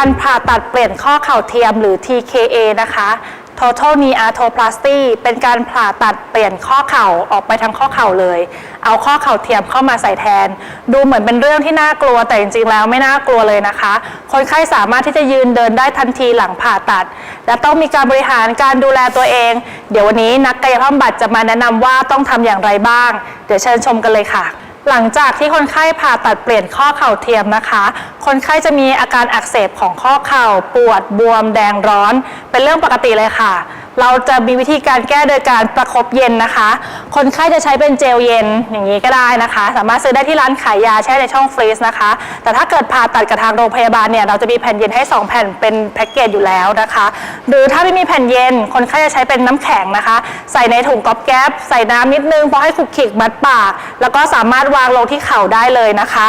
การผ่าตัดเปลี่ยนข้อเข่าเทียมหรือ TKA นะคะ Total Knee Arthroplasty เป็นการผ่าตัดเปลี่ยนข้อเข่าออกไปทั้งข้อเข่าเลย เอาข้อเข่าเทียมเข้ามาใส่แทน ดูเหมือนเป็นเรื่องที่น่ากลัวแต่จริงๆแล้วไม่น่ากลัวเลยนะคะ คนไข้สามารถที่จะยืนเดินได้ทันทีหลังผ่าตัด และต้องมีการบริหารการดูแลตัวเอง เดี๋ยววันนี้นักกายภาพบำบัดจะมาแนะนำว่าต้องทำอย่างไรบ้าง เดี๋ยวเชิญชมกันเลยค่ะ หลังจากที่คนไข้ผ่าตัดเปลี่ยนข้อเข่าเทียมนะคะ คนไข้จะมีอาการอักเสบของข้อเข่าปวดบวมแดงร้อน เป็นเรื่องปกติเลยค่ะ เราจะมีวิธีการแก้โดยการประคบเย็นนะคะ คนไข้จะใช้เป็นเจลเย็นอย่างนี้ก็ได้นะคะ สามารถซื้อได้ที่ร้านขายยาแช่ในช่องฟรีซนะคะ แต่ถ้าเกิดผ่าตัดกับทางโรงพยาบาลเนี่ยเราจะมีแผ่นเย็นให้ 2 แผ่นเป็นแพ็กเกจอยู่แล้วนะคะ หรือถ้าไม่มีแผ่นเย็น คนไข้จะใช้เป็นน้ำแข็งนะคะ ใส่ในถุงก๊อบแก๊บใส่น้ำนิดนึงพอให้คลุกคลิกมัดปาก แล้วก็สามารถวางลงที่เข่าได้เลยนะคะ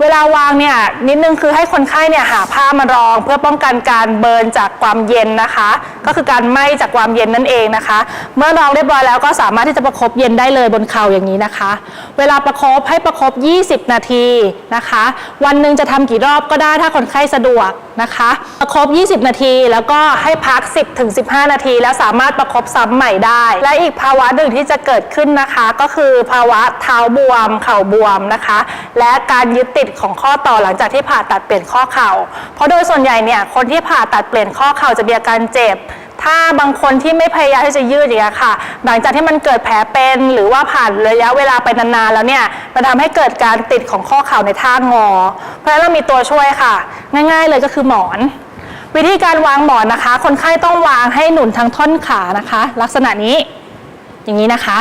เวลาวางเนี่ยนิดนึงคือให้คนไข้เนี่ยหาผ้ามารอง เพื่อป้องกันการเบิร์นจากความเย็นนะคะ ก็คือการไหม้จากความเย็นนั่นเองนะคะ เมื่อรองเรียบร้อยแล้วก็สามารถที่จะประคบเย็นได้เลยบนเข่าอย่างนี้นะคะ เวลาประคบให้ประคบ20 นาทีนะคะ วันหนึ่งจะทำกี่รอบก็ได้ถ้าคนไข้สะดวกนะคะ ประคบ20 นาที แล้วก็ให้พัก 10-15 นาที แล้วสามารถประคบซ้ำใหม่ได้ และอีกภาวะหนึ่งที่จะเกิดขึ้นนะคะ ก็คือภาวะเท้าบวม เข่าบวมนะคะ และการยึดติดของข้อต่อหลังจากที่ผ่าตัดเปลี่ยนข้อเข่า เพราะโดยส่วนใหญ่เนี่ยคนที่ผ่าตัดเปลี่ยนข้อเข่าจะมีอาการเจ็บ ถ้าบางคนที่ไม่พยายามที่จะยืดอย่างเงี้ยค่ะ หลังจากที่มันเกิดแผลเป็นหรือว่าผ่านระยะเวลาไปนานๆแล้วเนี่ยมันทำให้เกิดการติดของข้อเข่าในท่างอ เพราะฉะนั้นเรามีตัวช่วยค่ะ ง่าย ๆ เลยก็คือหมอนวิธีการวางหมอนนะคะ คนไข้ต้องวางให้หนุนทั้งท่อนขานะคะ ลักษณะนี้อย่างนี้นะคะ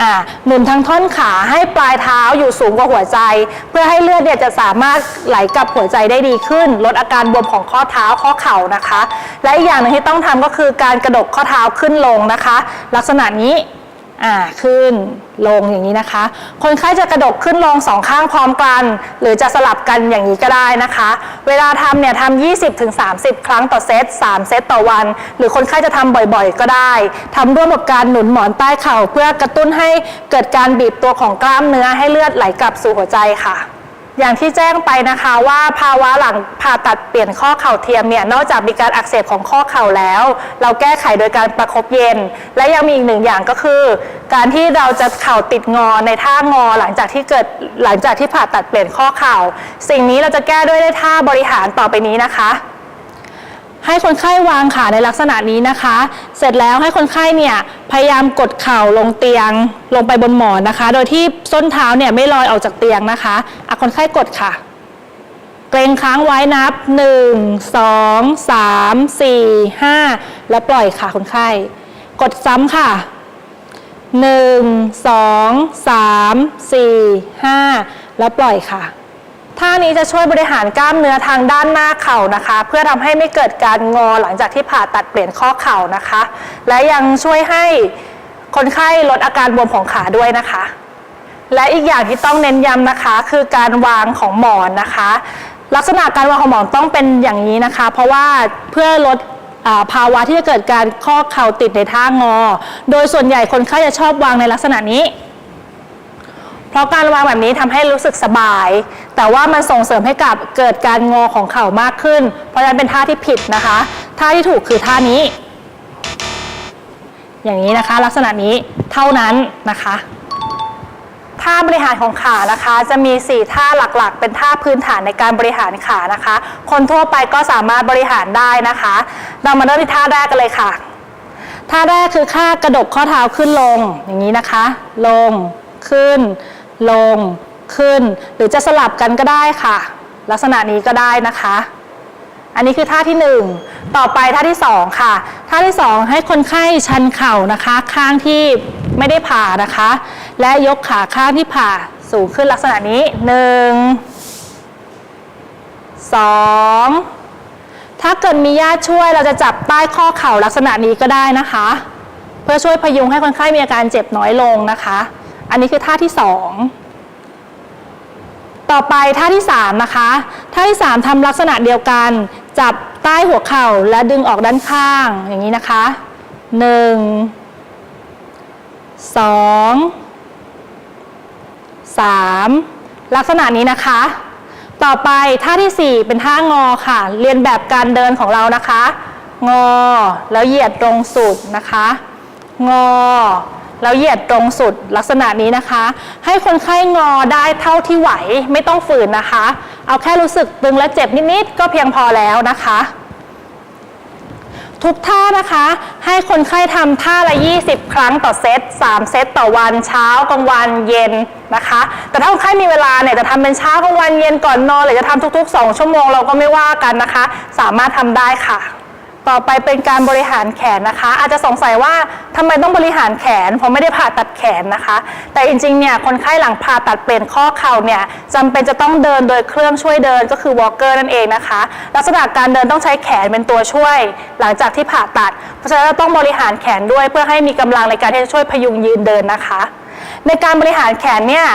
อ่าหนุนทั้งท่อนขาให้ปลายเท้าอยู่สูงกว่าหัวใจ เพื่อให้เลือดเนี่ยจะสามารถไหลกลับหัวใจได้ดีขึ้น ลดอาการบวมของข้อเท้าข้อเข่านะคะ และอีกอย่างหนึงที่ต้องทำก็คือการกระดกข้อเท้าขึ้นลงนะคะ ลักษณะนี้ อ่าขึ้นลงอย่างนี้นะคะ คนไข้จะกระดกขึ้นลงสองข้างพร้อมกัน หรือจะสลับกันอย่างนี้ก็ได้นะคะ เวลาทำเนี่ยทำ20ถึง30 ครั้งต่อเซต3 เซตต่อวัน หรือคนไข้จะทำบ่อยๆ ก็ได้ทำร่วมกับการหนุนหมอนใต้เข่า เพื่อกระตุ้นให้เกิดการบีบตัวของกล้ามเนื้อให้เลือดไหลกลับสู่หัวใจค่ะ อย่างที่แจ้งไปนะคะว่าภาวะหลังผ่าตัดเปลี่ยนข้อเข่าเทียมเนี่ยนอกจากมีการอักเสบของข้อเข่าแล้ว เราแก้ไขโดยการประคบเย็น และยังมีอีกหนึ่งอย่างก็คือ การที่เราจะเข่าติดงอในท่างอหลังจากที่เกิดหลังจากที่ผ่าตัดเปลี่ยนข้อเข่า สิ่งนี้เราจะแก้ด้วยได้ท่าบริหารต่อไปนี้นะคะ ให้คนไข้วางขาในลักษณะนี้นะคะ เสร็จแล้วให้คนไข้เนี่ยพยายามกดเข่าลงเตียงลงไปบนหมอนนะคะ โดยที่ส้นเท้าเนี่ยไม่ลอยออกจากเตียงนะคะอะคนไข้กดค่ะ เกรงค้างไว้นับ 1 2 3 4 5 แล้วปล่อยค่ะคนไข้ กดซ้ำค่ะ1 2 3 4 5แล้วปล่อยค่ะ ท่านี้จะช่วยบริหารกล้ามเนื้อทางด้านหน้าเข่านะคะ เพื่อทำให้ไม่เกิดการงอหลังจากที่ผ่าตัดเปลี่ยนข้อเข่านะคะ และยังช่วยให้คนไข้ลดอาการบวมของขาด้วยนะคะ และอีกอย่างที่ต้องเน้นย้ำนะคะ คือการวางของหมอนนะคะ ลักษณะการวางของหมอนต้องเป็นอย่างนี้นะคะ เพราะว่าเพื่อลดภาวะที่จะเกิดการข้อเข่าติดในท่างอ โดยส่วนใหญ่คนไข้จะชอบวางในลักษณะนี้ ราะการวางแบบนี้ทำให้รู้สึกสบาย แต่ว่ามันส่งเสริมให้กับเกิดการงอของเข่ามากขึ้น เพราะฉะนั้นเป็นท่าที่ผิดนะคะ ท่าที่ถูกคือท่านี้ อย่างนี้นะคะ ลักษณะนี้เท่านั้นนะคะท่าบริหารของขานะคะ จะมี 4 ท่าหลักๆ เป็นท่าพื้นฐานในการบริหารขานะคะ คนทั่วไปก็สามารถบริหารได้นะคะ เรามาเริ่มที่ท่าแรกกันเลยค่ะ ท่าแรกคือค่ากระดกข้อเท้าขึ้นลงอย่างนี้นะคะ ลงขึ้น ลงขึ้น หรือจะสลับกันก็ได้ค่ะ ลักษณะนี้ก็ได้นะคะ อันนี้คือท่าที่ 1 ต่อไปท่าที่ 2 ค่ะ ท่าที่ 2 ให้คนไข้ชันเข่านะคะ ข้างที่ไม่ได้ผ่านะคะ และยกขาข้างที่ผ่าสูงขึ้นลักษณะนี้ 1 2ถ้าเกิดมีญาติช่วยเราจะจับใต้ข้อเข่าลักษณะนี้ก็ได้นะคะ เพื่อช่วยพยุงให้คนไข้มีอาการเจ็บน้อยลงนะคะ อันนี้คือท่าที่ 2 ต่อไปท่าที่ 3 นะคะ ท่าที่ 3ทำลักษณะเดียวกัน จับใต้หัวเข่าและดึงออกด้านข้างอย่างนี้นะคะ 1 2 3 ลักษณะนี้นะคะ ต่อไปท่าที่ 4 เป็นท่างอค่ะ เรียนแบบการเดินของเรานะคะ งอแล้วเหยียดตรงสุดนะคะ งอ แล้วเหยียดตรงสุดลักษณะนี้นะคะ ให้คนไข้งอได้เท่าที่ไหวไม่ต้องฝืนนะคะ เอาแค่รู้สึกตึงและเจ็บนิดๆก็เพียงพอแล้วนะคะ ทุกท่านะคะ ให้คนไข้ทำท่าละ 20 ครั้งต่อเซต3 เซตต่อวันเช้ากลางวันเย็นนะคะ แต่ถ้าคนไข้มีเวลาเนี่ยจะทำเป็นเช้ากลางวันเย็นก่อนนอนหรือจะทำทุก ๆ 2 ชั่วโมงเราก็ไม่ว่ากันนะคะ สามารถทำได้ค่ะ ต่อไปเป็นการบริหารแขนนะคะ อาจจะสงสัยว่าทำไมต้องบริหารแขนเพราะไม่ได้ผ่าตัดแขนนะคะ แต่จริงๆเนี่ยคนไข้หลังผ่าตัดเปลี่ยนข้อเข่าเนี่ยจำเป็นจะต้องเดินโดยเครื่องช่วยเดินก็คือวอลเกอร์นั่นเองนะคะ ลักษณะการเดินต้องใช้แขนเป็นตัวช่วย หลังจากที่ผ่าตัด เพราะฉะนั้นเราต้องบริหารแขนด้วยเพื่อให้มีกำลังในการที่จะช่วยพยุงยืนเดินนะคะ ในการบริหารแขนเนี่ย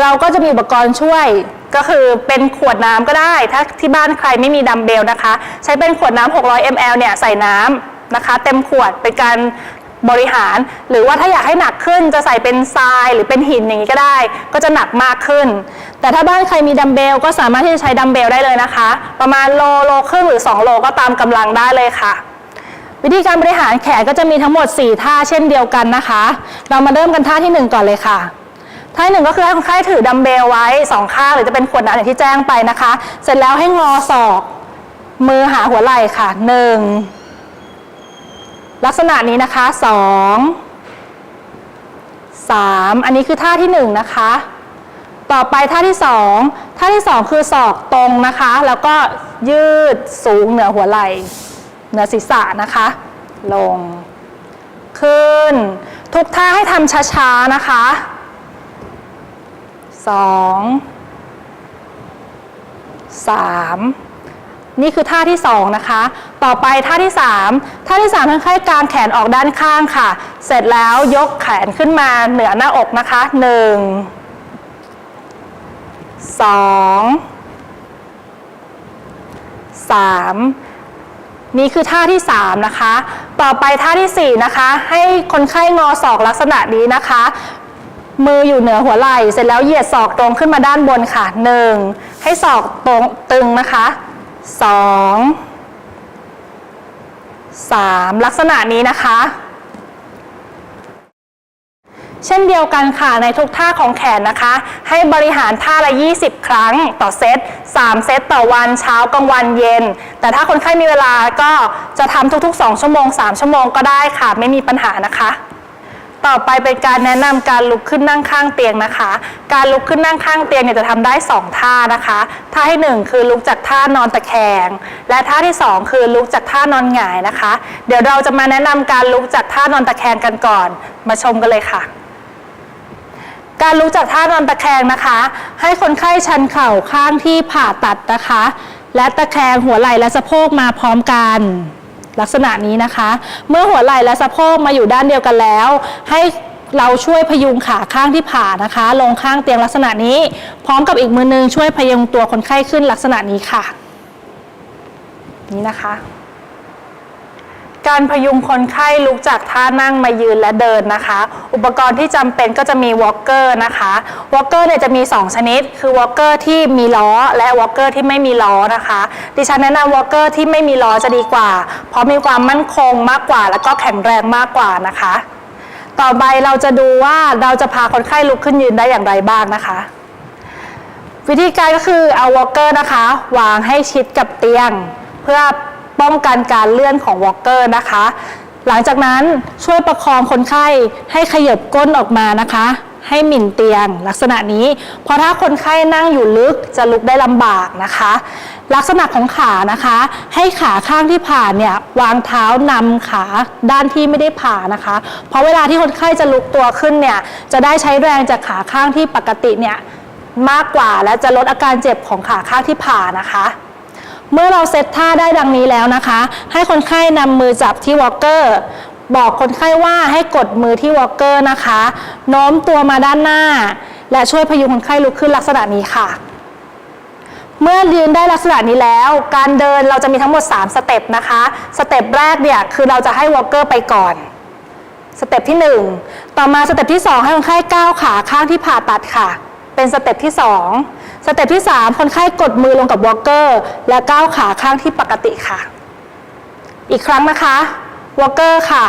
เราก็จะมีอุปกรณ์ช่วยก็คือเป็นขวดน้ำก็ได้ ถ้าที่บ้านใครไม่มีดัมเบลนะคะ ใช้เป็นขวดน้ำ600 ml เนี่ยใส่น้ำนะคะ เต็มขวดเป็นการบริหาร หรือว่าถ้าอยากให้หนักขึ้นจะใส่เป็นทรายหรือเป็นหินอย่างนี้ก็ได้ ก็จะหนักมากขึ้น แต่ถ้าบ้านใครมีดัมเบลก็สามารถที่จะใช้ดัมเบลได้เลยนะคะ ประมาณโลโลครึ่งหรือ 2 โลก็ตามกำลังได้เลยค่ะวิธีการบริหารแขนก็จะมีทั้งหมด 4 ท่าเช่นเดียวกันนะคะ เรามาเริ่มกันท่าที่ 1 ก่อนเลยค่ะ ท่าที่หนึ่งก็คือให้คนไข้ถือดัมเบลไว้สองข้างหรือจะเป็นขวดน้ำอย่างที่แจ้งไปนะคะ เสร็จแล้วให้งอศอก มือหาหัวไหล่ค่ะหนึ่งลักษณะนี้นะคะสองสามอันนี้คือท่าที่หนึ่งนะคะ ต่อไปท่าที่สองท่าที่สองคือศอกตรงนะคะ แล้วก็ยืดสูงเหนือหัวไหล่เหนือศีรษะนะคะ ลง ขึ้น ทุกท่าให้ทำช้าๆนะคะ สองสามนี่คือท่าที่สองนะคะ ต่อไปท่าที่สามท่าที่สามคนไข้กางแขนออกด้านข้างค่ะ เสร็จแล้วยกแขนขึ้นมาเหนือหน้าอกนะคะหนึ่งสองสามนี่คือท่าที่ 3 นะคะ ต่อไปท่าทีสี่ 4 นะคะ ให้คนไข้งอศอกลักษณะนี้นะคะ มืออยู่เหนือหัวไหล่ เสร็จแล้วเหยียดศอกตรงขึ้นมาด้านบนค่ะ 1 ให้ศอกตรงตึงนะคะ 2 3 ลักษณะนี้นะคะ เช่นเดียวกันค่ะในทุกท่าของแขนนะคะ ให้บริหารท่าละ 20 ครั้งต่อเซต 3 เซตต่อวันเช้ากลางวันเย็น แต่ถ้าคนไข้มีเวลาก็จะทำทุกๆ 2 ชั่วโมง 3 ชั่วโมงก็ได้ค่ะ ไม่มีปัญหานะคะ ต่อไปเป็นการแนะนำการลุกขึ้นนั่งข้างเตียงนะคะ การลุกขึ้นนั่งข้างเตียงเนี่ยจะทำได้ 2 ท่านะคะ ท่าที่ 1 คือลุกจากท่านอนตะแคง และท่าที่ 2 คือลุกจากท่านอนหงายนะคะ เดี๋ยวเราจะมาแนะนำการลุกจากท่านอนตะแคงกันก่อน มาชมกันเลยค่ะการลุกจากท่านอนตะแคงนะคะ ให้คนไข้ชันเข่าข้างที่ผ่าตัดนะคะ และตะแคงหัวไหล่และสะโพกมาพร้อมกัน ลักษณะนี้นะคะ เมื่อหัวไหล่และสะโพกมาอยู่ด้านเดียวกันแล้ว ให้เราช่วยพยุงขาข้างที่ผ่านะคะ ลงข้างเตียงลักษณะนี้ พร้อมกับอีกมือนึงช่วยพยุงตัวคนไข้ขึ้นลักษณะนี้ค่ะ นี่นะคะ การพยุงคนไข้ลุกจากท่านั่งมายืนและเดินนะคะ อุปกรณ์ที่จำเป็นก็จะมีวอล์กเกอร์นะคะวอล์กเกอร์เนี่ยจะมี 2 ชนิด คือวอล์กเกอร์ที่มีล้อ และวอล์กเกอร์ที่ไม่มีล้อนะคะ ดิฉันแนะนำวอล์กเกอร์ที่ไม่มีล้อจะดีกว่า เพราะมีความมั่นคงมากกว่า และก็แข็งแรงมากกว่านะคะ ต่อไปเราจะดูว่าเราจะพาคนไข้ลุกขึ้นยืนได้อย่างไรบ้างนะคะวิธีการก็คือเอาวอลเกอร์นะคะ วางให้ชิดกับเตียง เพื่อ ป้องกันการเลื่อนของวอลเกอร์นะคะ หลังจากนั้นช่วยประคองคนไข้ให้ขยับก้นออกมานะคะ ให้หมิ่นเตียงลักษณะนี้ เพราะถ้าคนไข้นั่งอยู่ลึกจะลุกได้ลำบากนะคะ ลักษณะของขานะคะ ให้ขาข้างที่ผ่าเนี่ยวางเท้านำขาด้านที่ไม่ได้ผ่านะคะ เพราะเวลาที่คนไข้จะลุกตัวขึ้นเนี่ยจะได้ใช้แรงจากขาข้างที่ปกติเนี่ยมากกว่าและจะลดอาการเจ็บของขาข้างที่ผ่านะคะ เมื่อเราเซตท่าได้ดังนี้แล้วนะคะ ให้คนไข้นำมือจับที่วอลเกอร์บอกคนไข้ว่าให้กดมือที่วอลเกอร์นะคะ โน้มตัวมาด้านหน้า และช่วยพยุงคนไข้ลุกขึ้นลักษณะนี้ค่ะ เมื่อยืนได้ลักษณะนี้แล้ว การเดินเราจะมีทั้งหมด 3 สเต็ปนะคะ สเต็ปแรกเนี่ยคือเราจะให้วอลเกอร์ไปก่อนสเต็ปที่ 1 ต่อมาสเต็ปที่ 2 ให้คนไข้ก้าวขาข้างที่ผ่าตัดค่ะ เป็นเป็นสเต็ปที่ 2 สเต็ปที่ 3 คนไข้กดมือลงกับวอลเกอร์และก้าวขาข้างที่ปกติค่ะ อีกครั้งนะคะวอลเกอร์ค่ะ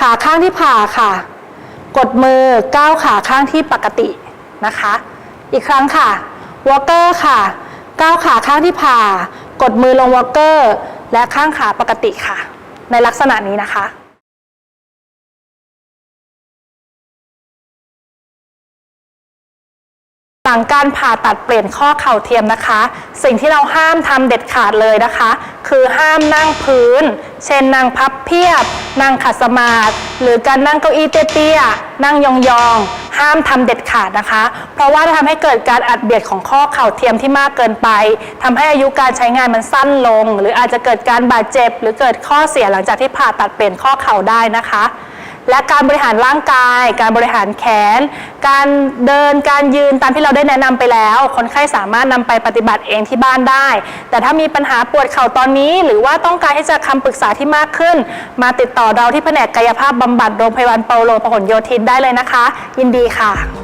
ขาข้างที่ผ่าค่ะ กดมือก้าวขาข้างที่ปกตินะคะ อีกครั้งค่ะวอลเกอร์ค่ะก้าวขาข้างที่ผ่า กดมือลงวอลเกอร์และข้างขาปกติค่ะ ในลักษณะนี้นะคะ ลังการผ่าตัดเปลี่ยนข้อเข่าเทียมนะคะ สิ่งที่เราห้ามทำเด็ดขาดเลยนะคะ คือห้ามนั่งพื้น เช่นนั่งพับเพียบ นั่งขัดสมาธิหรือการนั่งเก้าอี้เตี้ยๆนั่งยองๆห้ามทำเด็ดขาดนะคะ เพราะว่าจะทำให้เกิดการอัดเบียดของข้อเข่าเทียมที่มากเกินไปทำให้อายุการใช้งานมันสั้นลง หรืออาจจะเกิดการบาดเจ็บ หรือเกิดข้อเสียหลังจากที่ผ่าตัดเปลี่ยนข้อเข่าได้นะคะ และการบริหารร่างกาย การบริหารแขน การเดินการยืนตามที่เราได้แนะนำไปแล้ว คนไข้สามารถนำไปปฏิบัติเองที่บ้านได้ แต่ถ้ามีปัญหาปวดเข่าตอนนี้ หรือว่าต้องการที่จะคำปรึกษาที่มากขึ้น มาติดต่อเราที่แผนกกายภาพบำบัดโรงพยาบาลเปาโลพหลโยธินได้เลยนะคะ ยินดีค่ะ